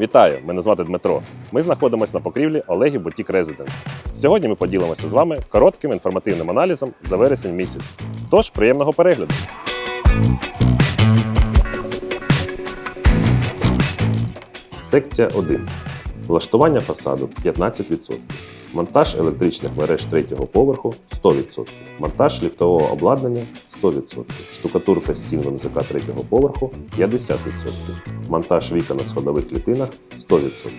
Вітаю! Мене звати Дмитро. Ми знаходимося на покрівлі Олегів Бутік Резиденс. Сьогодні ми поділимося з вами коротким інформативним аналізом за вересень місяць. Тож приємного перегляду! Секція 1. Влаштування фасаду 15%. Монтаж електричних мереж третього поверху 100%. Монтаж ліфтового обладнання 100%. Штукатурка стін в МЗК третього поверху 50%. Монтаж вікон на сходових клітинах 100%.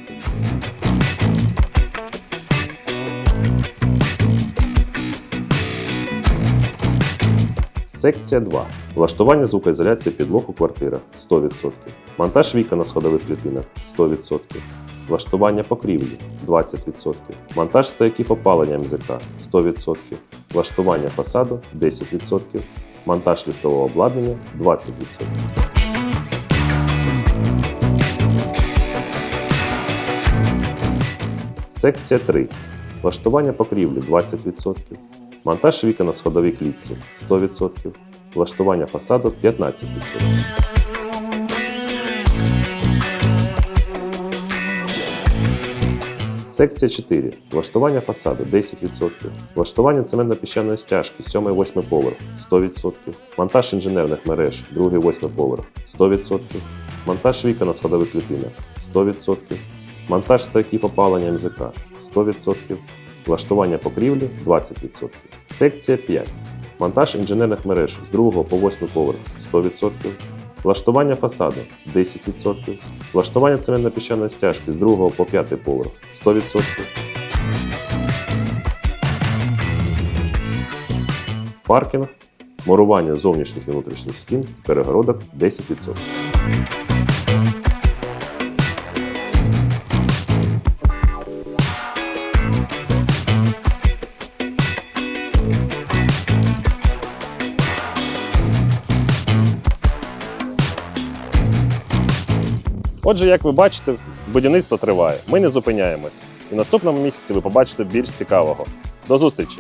Секція 2. Влаштування звукоізоляції підлог у квартирах 100%. Монтаж вікон на сходових клітинах 100%. Влаштування покрівлі 20%. Монтаж стояків опалення МЗК 100%. Влаштування фасаду 10%. Монтаж ліфтового обладнання 20%. Секція 3. Влаштування покрівлі 20%. Монтаж вікон на сходовій клітці 100%. Влаштування фасаду 15%. Секція 4. Влаштування фасаду 10%. Влаштування цементно-піщаної стяжки 7-8 поверх 100%. Монтаж інженерних мереж 2-8 поверх 100%. Монтаж вікон на сходових клітинах 100%. Монтаж стояків опалення МЗК 100%. Влаштування покрівлі 20%. Секція 5. Монтаж інженерних мереж з 2 по 8 поверх 100%. Влаштування фасаду 10%. Влаштування цементно-піщаної стяжки з 2 по 5 поверх 100%. Паркінг, мурування зовнішніх і внутрішніх стін, перегородок 10%. Отже, як ви бачите, будівництво триває. Ми не зупиняємось. І в наступному місяці ви побачите більш цікавого. До зустрічі!